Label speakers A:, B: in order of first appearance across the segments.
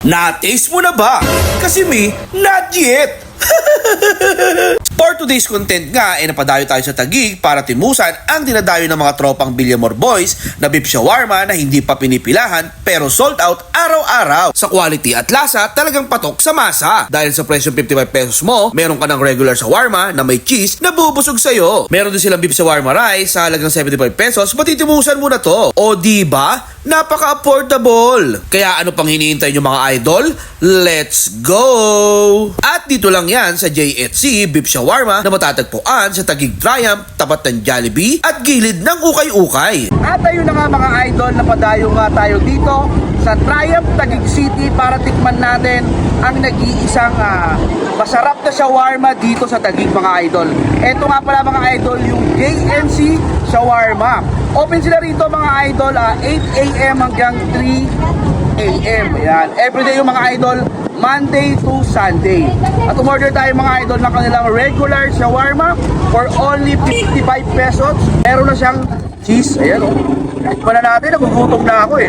A: Na-taste mo na ba? Kasi me, not yet! For today's content nga, ay napadayo tayo sa Tagig para timusan ang dinadayo ng mga tropang Bilyamor Boys na beef shawarma na hindi pa pinipilahan pero sold out araw-araw. Sa quality at lasa, talagang patok sa masa. Dahil sa presyo 55 pesos mo, meron ka ng regular shawarma na may cheese na bubusog sa'yo. Meron din silang beef shawarma rice sa halagang 75 pesos, matitimusan mo na to. O di ba? Napaka-affordable. Kaya ano pang hinihintay nyo mga idol? Let's go! At dito lang yan sa JHC Beef Shawarma na matatagpuan sa Tagig Triumph, tapat ng Jollibee at gilid ng Ukay-Ukay.
B: At ayun na nga mga idol, napadayo nga tayo dito sa Triumph Taguig City para tikman natin ang nag-iisang ah, masarap na shawarma dito sa Taguig mga idol. Ito nga pala mga idol, yung JNC Shawarma. Open sila rito mga idol, ah, 8 a.m. hanggang 3 a.m. Ayan. Everyday yung mga idol, Monday to Sunday. At umorder tayo mga idol ng kanilang regular shawarma for only 55 pesos. Meron na siyang cheese. Ayan o. Oh. na natin, nagugutom na ako eh.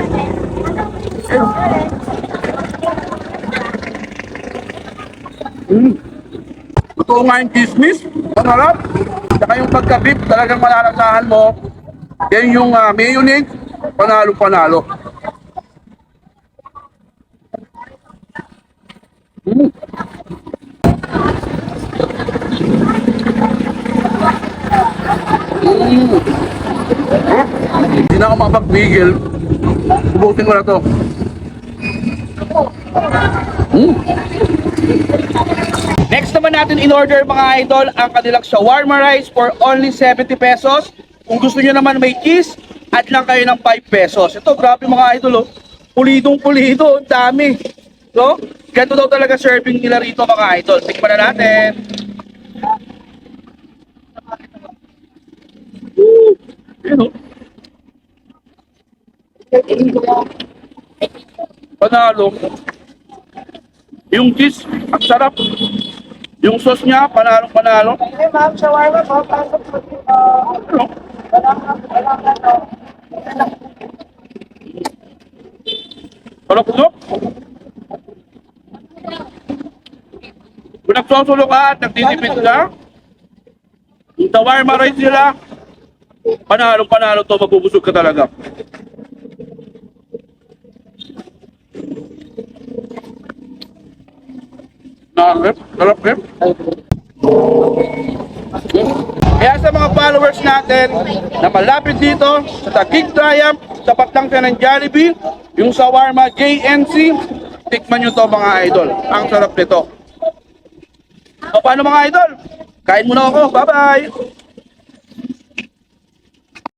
B: Mm. Totoo nga yung chismis. Ang. Saka yung pagka-beef, talagang malalasahan mo. Then yung uh, mayonnaise, panalo-panalo. Mm. Mm. Hindi na ako makapagpigil. Subutin ko na to. Mm. Next naman natin in order mga idol ang kanilang shawarma rice for only 70 pesos. Kung gusto nyo naman may cheese, add lang kayo ng 5 pesos. Ito, grabe mga idol, oh. Pulidong pulido, ang dami. So, ganito daw talaga serving nila rito mga idol. Tikman na natin. Woo! Yun, oh. Panalo. Yung cheese, ang sarap. Yung sauce niya, panalo panalo.
C: Hey, ma'am, shawarma po. Pasok po dito.
B: Ano?
C: Walang, walang ano.
B: Kung nagsosulo ka at nagtitipid ka, yung tawarma rice nila, panalo panalo to, mabubusog ka talaga. Narap, sarap eh. Kaya sa mga followers natin na malapit dito sa Taguig Triumph, tapat lang siya ng Jollibee, yung shawarma JNC, tikman nyo to mga idol. Ang sarap nito. O paano mga idol? Kain muna ako. Bye-bye!